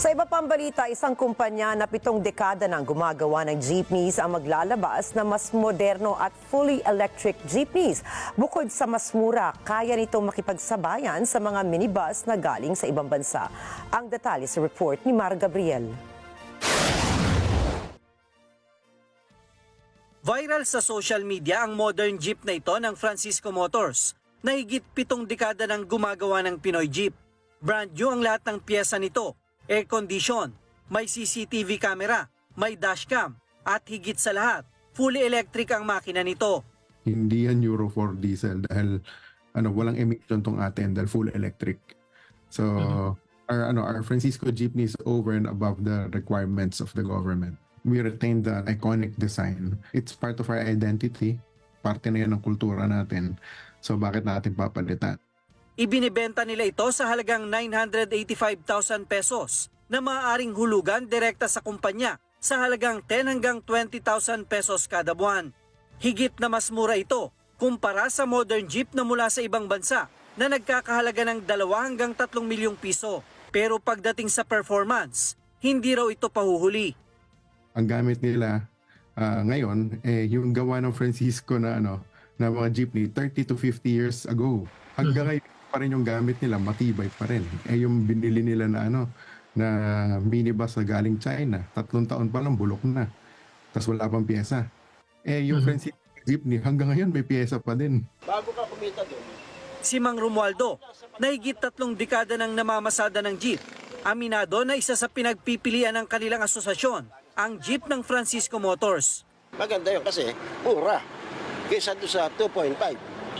Sa iba pang balita, isang kumpanya na pitong dekada nang gumagawa ng jeepneys ang maglalabas na mas moderno at fully electric jeepneys. Bukod sa mas mura, kaya nitong makipagsabayan sa mga minibus na galing sa ibang bansa. Ang detalye sa report ni Mar Gabriel. Viral sa social media ang modern jeep na ito ng Francisco Motors na higit pitong dekada nang gumagawa ng Pinoy Jeep. Brand new ang lahat ng pyesa nito, air condition, may CCTV camera, may dashcam, at higit sa lahat, fully electric ang makina nito. hindi yan Euro 4 diesel dahil ano walang emission tong atin dahil full electric. So our ano our Francisco jeepney is over and above the requirements of the government. We retain the iconic design. It's part of our identity. Parte na yan ng kultura natin. So bakit natin papalitan? Ibinibenta nila ito sa halagang 985,000 pesos na maaaring hulugan direkta sa kumpanya sa halagang 10 hanggang 20,000 pesos kada buwan. Higit na mas mura ito kumpara sa modern jeep na mula sa ibang bansa na nagkakahalaga ng 2 hanggang 3 milyong piso. Pero pagdating sa performance, hindi raw ito pahuhuli. Ang gamit nila ah, ngayon eh yung gawa ng Francisco na ano na mga jeepney 30 to 50 years ago. Hanggang ngayon pa rin yung gamit nila, matibay pa rin. Eh yung binili nila na ano na minibus na galing China, tatlong taon pa lang bulok na. Tapos wala pang pyesa. Eh yung Francisco jeepney hanggang ngayon may pyesa pa din. Si Mang Romualdo, na higit tatlong dekada ng namamasada ng jeep, aminado na isa sa pinagpipilian ng kanilang asosasyon, ang jeep ng Francisco Motors. Maganda yun kasi mura. Kaysa doon sa 2.5.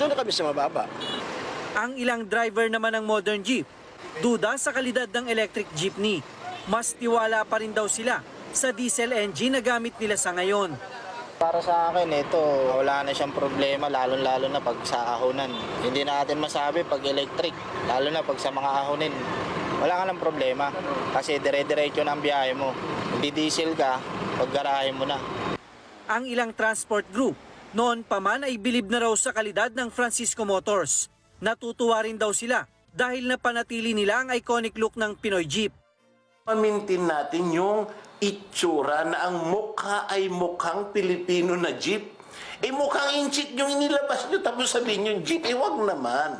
Doon na kami sa mababa. Ang ilang driver naman ng modern jeep, duda sa kalidad ng electric jeepney. Mas tiwala pa rin daw sila sa diesel engine na gamit nila sa ngayon. Para sa akin, ito, wala na siyang problema, lalo-lalo na pag sa ahonan. Hindi natin masabi pag electric, lalo na pag sa mga ahonin. Wala ka ng problema kasi dire-diretso na ang biyahe mo. Hindi diesel ka, pag garahe mo na. Ang ilang transport group, noon pa man ay bilib na raw sa kalidad ng Francisco Motors. Natutuwa rin daw sila dahil napanatili nila ang iconic look ng Pinoy Jeep. Pamintin natin yung itsura na ang mukha ay mukhang Pilipino na jeep. Eh mukhang inchik yung inilabas nyo tapos sabihin yung jeep. Eh wag naman.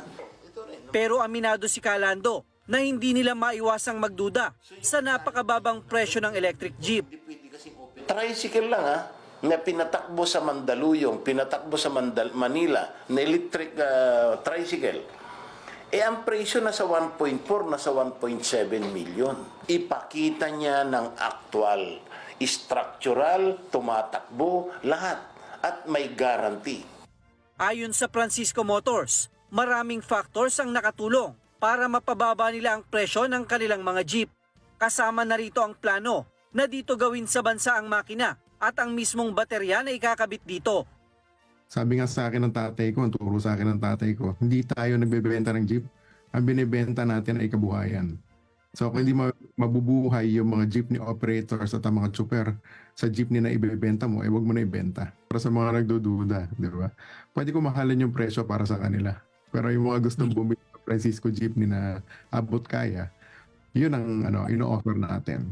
Pero aminado si Calando na hindi nila maiwasang magduda sa napakababang presyo ng electric jeep. Tricycle lang ha na pinatakbo sa Mandaluyong, pinatakbo sa Mandal Manila na electric ah, tricycle. Eh ang presyo nasa 1.4, nasa 1.7 million. Ipakita niya ng actual, structural, tumatakbo, lahat. At may guarantee. Ayon sa Francisco Motors, maraming factors ang nakatulong para mapababa nila ang presyo ng kanilang mga jeep. Kasama na rito ang plano na dito gawin sa bansa ang makina at ang mismong baterya na ikakabit dito. Sabi nga sa akin ng tatay ko, ang turo sa akin ng tatay ko, hindi tayo nagbebenta ng jeep. Ang binibenta natin ay kabuhayan. So kung hindi ma- mabubuhay yung mga jeepney operators at ang mga super sa jeepney na ibebenta mo, eh wag mo na ibenta. Para sa mga nagdududa, di ba? Pwede ko mahalin yung presyo para sa kanila. Pero yung mga gustong bumili ng Francisco jeepney na abot kaya, yun ang ano, ino-offer natin.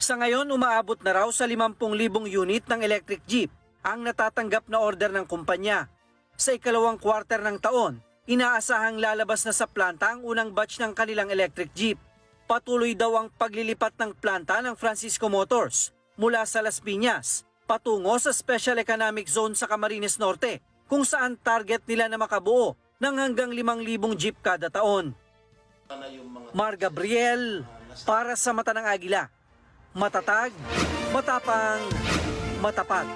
Sa ngayon, umaabot na raw sa 50,000 unit ng electric jeep ang natatanggap na order ng kumpanya. Sa ikalawang quarter ng taon, inaasahang lalabas na sa planta ang unang batch ng kanilang electric jeep. Patuloy daw ang paglilipat ng planta ng Francisco Motors mula sa Las Piñas patungo sa Special Economic Zone sa Camarines Norte kung saan target nila na makabuo ng hanggang 5,000 jeep kada taon. Mar Gabriel para sa mata ng agila. Matatag, matapang, matapat.